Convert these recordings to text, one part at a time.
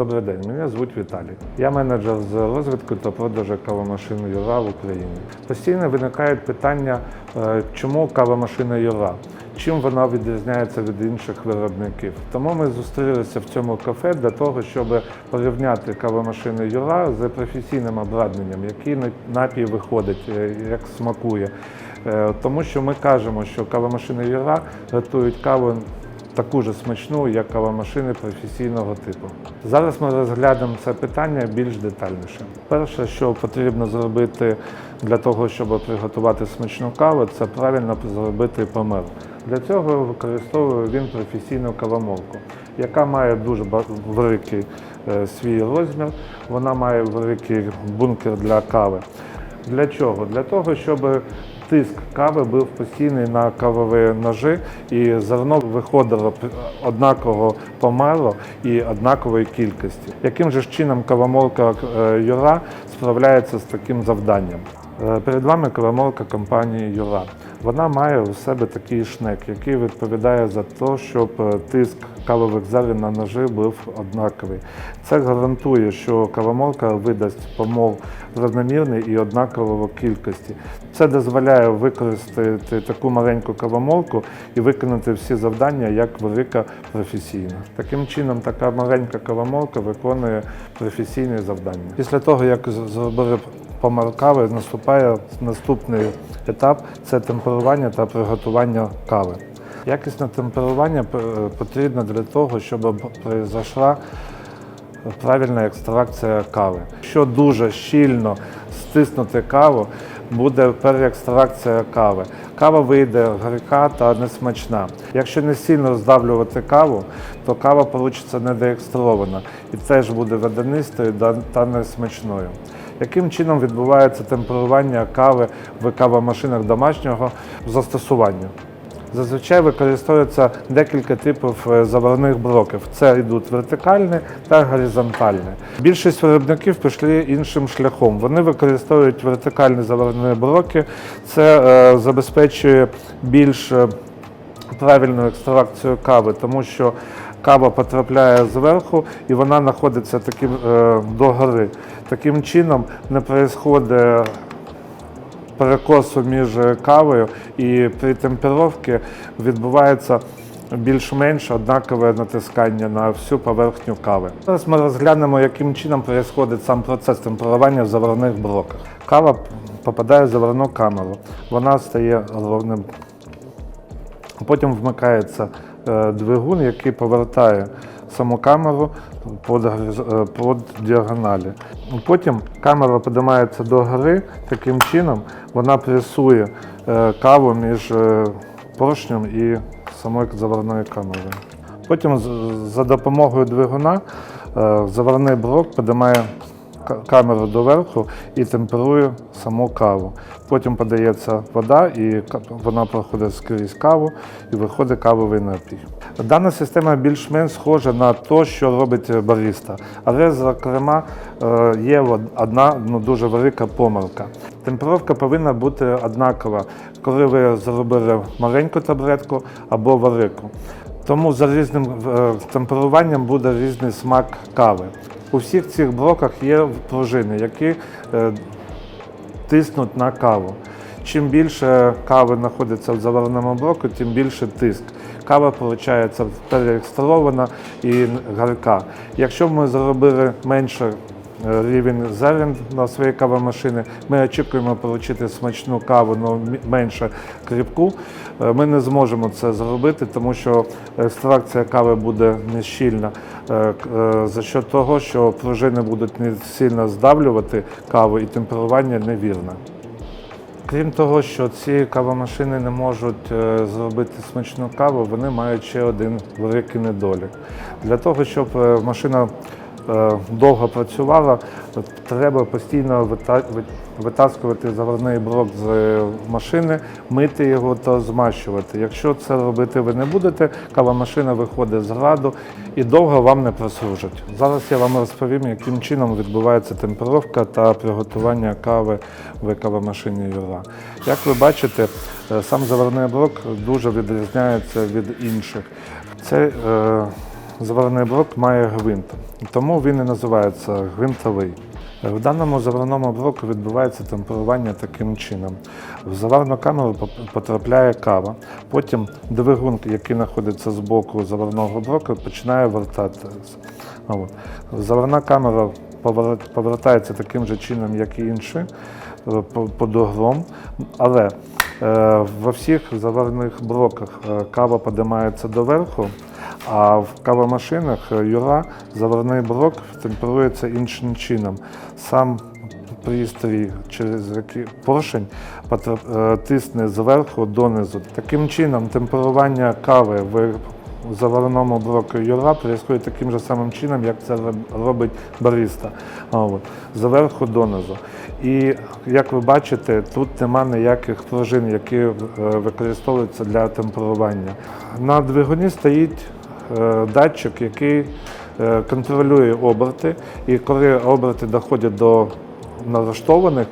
Добрий день, мене звуть Віталій. Я менеджер з розвитку та продажу кавомашин Юра в Україні. Постійно виникають питання, е, чому кавомашина Юра? Чим вона відрізняється від інших виробників? Тому ми зустрілися в цьому кафе для того, щоб порівняти кавомашини Юра з професійним обладнанням, який напій виходить, е, як смакує. Е, Тому що ми кажемо, що кавомашини Юра готують каву таку ж смачну, як кавомашини професійного типу. Зараз ми розглянемо це питання більш детальніше. Перше, що потрібно зробити для того, щоб приготувати смачну каву, це правильно зробити помил. Для цього використовує він професійну кавомолку, яка має дуже великий е, свій розмір, вона має великий бункер для кави. Для чого? Для того, щоб тиск кави був постійний на кавові ножі і зерно виходило однаково помало і однакової кількості. Яким же чином кавомолка е, Юра справляється з таким завданням? Е, Перед вами кавомолка компанії Юра. Вона має у себе такий шнек, який відповідає за те, щоб е, тиск кавових зерен на ножі був однаковий. Це гарантує, що кавомолка видасть помол рівномірний і однакової кількості. Це дозволяє використати таку маленьку кавомолку і виконати всі завдання як велика професійна. Таким чином, така маленька кавомолка виконує професійні завдання. Після того, як зробили помар кави, наступає наступний етап це темперування та приготування кави. Якісне темперування потрібно для того, щоб пройшла правильна екстракція кави. Якщо дуже щільно стиснути каву, буде переекстракція кави. Кава вийде гарка та несмачна. Якщо не сильно здавлювати каву, то кава вийде недоекстрована і теж буде водянистою та несмачною. Яким чином відбувається темперування кави в кавомашинах домашнього застосування? Зазвичай використовується декілька типів е, заварних блоків. Це йдуть вертикальні та горизонтальні. Більшість виробників пішли іншим шляхом. Вони використовують вертикальні заварні блоки. Це е, забезпечує більш е, правильну екстракцію кави, тому що кава потрапляє зверху і вона знаходиться таким догори. Таким чином не відбувається перекосу між кавою і при темперовці відбувається більш-менш однакове натискання на всю поверхню кави. Зараз ми розглянемо, яким чином відбувається сам процес темперування в заварних блоках. Кава попадає в заварну камеру, вона стає ровним Потім вмикається е, двигун, який повертає саму камеру гориз- е, діагоналі. Потім камера піднімається до гори, таким чином вона пресує е, каву між е, поршнем і самою заварною камерою. Потім за допомогою двигуна заварний блок піднімає камеру доверху і темперує саму каву. Потім подається вода, і вона проходить скрізь каву і виходить кавовий напій. Дана система більш-менш схожа на те, що робить бариста, але, зокрема, е, є одна ну, дуже велика помилка. Темперовка повинна бути однакова, коли ви зробили маленьку таблетку або велику. Тому за різним е, темперуванням буде різний смак кави. У всіх цих блоках є пружини, які е, тиснуть на каву. Чим більше кави знаходиться в заварному блоку, тим більше тиск. Кава виходить переекстрована і гарка. Якщо ми зробили менше рівень зерен на своїй кавомашини, ми очікуємо отримати смачну каву, але менше кріпку. Е, Ми не зможемо це зробити, тому що екстракція кави буде нещільна е, е, за що того, що пружини будуть не сильно здавлювати каву і темперування невірне. Крім того, що ці кавомашини не можуть е, зробити смачну каву, вони мають ще один великий недолік. Для того, щоб е, машина е, довго працювала, е, треба постійно витаскувати заварний блок з е, машини, мити його та змащувати. Якщо це робити ви не будете, кавомашина виходить з граду і довго вам не прослужить. Зараз я вам розповім, яким чином відбувається темперовка та приготування кави в кавомашині Юра. Як ви бачите, е, сам заварний блок дуже відрізняється від інших. Це е, заварний блок має гвинт, тому він і називається гвинтовий. В даному заварному блоку відбувається темперування таким чином. В заварну камеру потрапляє кава, потім двигун, який знаходиться з боку заварного блоку, починає вертатися. Заварна камера повер- повертається таким же чином, як і інші, під углом, але е, во всіх заварних блоках е, кава підіймається доверху, а в кавомашинах е, юра заварний блок темперується іншим чином. Сам пристрій, через який поршень тисне зверху донизу. Таким чином темперування кави в заварному блоку юра відбувається таким же самим чином, як це робить бариста. От, Зверху донизу. І як ви бачите, тут нема ніяких пружин, які е, використовуються для темперування. На двигуні стоїть е, датчик, який е, контролює оберти, і коли оберти доходять до налаштованих,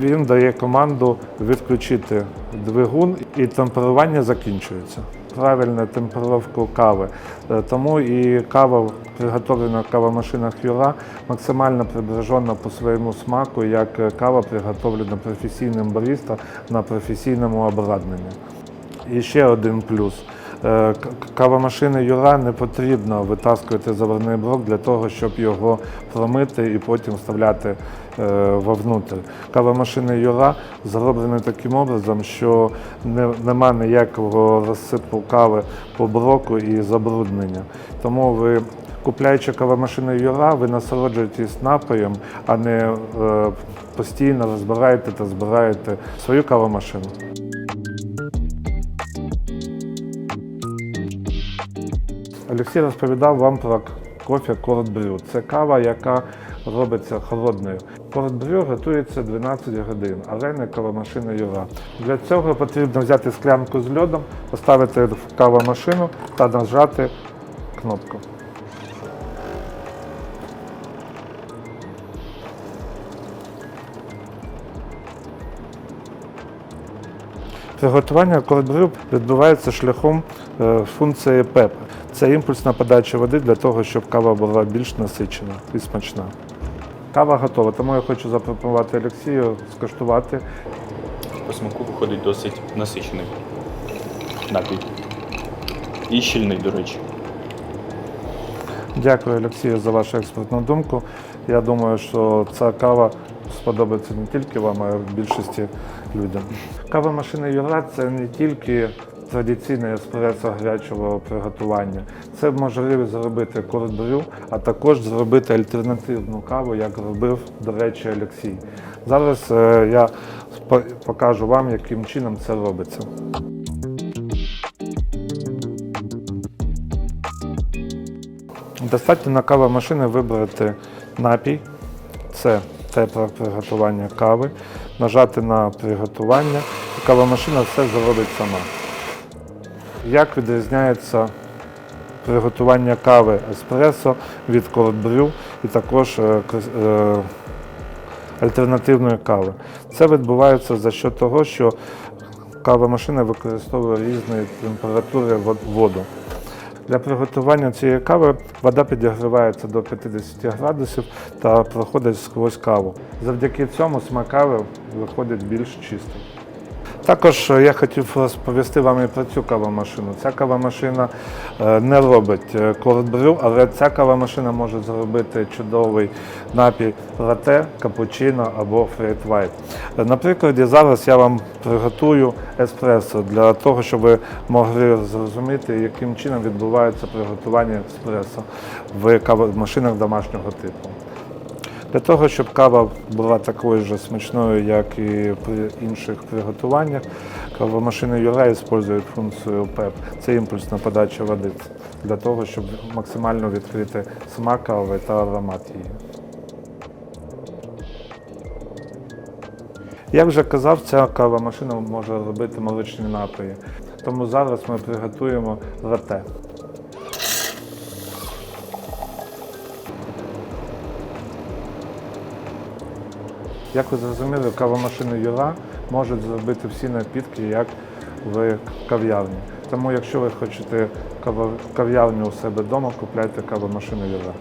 він дає команду відключити двигун і темперування закінчується. Правильна темперовку кави. Е, Тому і кава, приготовлена в кавомашинах Юра, максимально приближена по своєму смаку, як кава, приготовлена професійним бариста на професійному обладнанні. І ще один плюс. Е, Кавомашини Юра не потрібно витаскувати заварний блок для того, щоб його промити і потім вставляти е, вовнутрь. Кавомашини Юра зроблені таким образом, що не, нема ніякого розсипу кави по блоку і забруднення. Тому ви, купляючи кавомашину Юра, ви насолоджуєтесь напоєм, а не е, постійно розбираєте та збираєте свою кавомашину. Олексій розповідав вам про кофе Brew. Це кава, яка робиться холодною. Brew готується 12 годин, але не кавомашина Юра. Для цього потрібно взяти склянку з льодом, поставити в кавомашину та нажати кнопку. Приготування кордбрю відбувається шляхом е, функції ПЕП. Це імпульсна подача води для того, щоб кава була більш насичена і смачна. Кава готова, тому я хочу запропонувати Олексію скуштувати. По смаку виходить досить насичений напій. І щільний, до речі. Дякую, Олексію, за вашу експертну думку. Я думаю, що ця кава сподобається не тільки вам, а й більшості людям. Кава машини Юра це не тільки традиційне еспресо гарячого приготування. Це можливість зробити кордбрю, а також зробити альтернативну каву, як робив, до речі, Олексій. Зараз е, я покажу вам, яким чином це робиться. Достатньо на кавомашини вибрати напій, це тепле приготування кави, нажати на приготування, і кавомашина все зробить сама. Як відрізняється приготування кави еспресо від кордбрю і також е, е, альтернативної кави? Це відбувається за що того, що кавомашина використовує різної температури вод- воду. Для приготування цієї кави вода підігрівається до 50 градусів та проходить сквозь каву. Завдяки цьому смак кави виходить більш чистим. Також е, я хотів розповісти вам і про цю кавомашину. Ця кавомашина е, не робить е, кордбрю, але ця кавомашина може зробити чудовий напій лате, капучино або фрейт вайт. Е, На прикладі зараз я вам приготую еспресо для того, щоб ви могли зрозуміти, яким чином відбувається приготування еспресо в кавомашинах домашнього типу. Для того, щоб кава була такою ж смачною, як і при інших приготуваннях, кавомашини Юра використовують функцію ПЕП. Це імпульсна подача води для того, щоб максимально відкрити смак кави та аромат її. Як вже казав, ця кавомашина може робити молочні напої. Тому зараз ми приготуємо лате. Як ви зрозуміли, кавомашини Юра можуть зробити всі напітки, як в кав'ярні. Тому, якщо ви хочете кав'ярню у себе вдома, купляйте кавомашину Юра.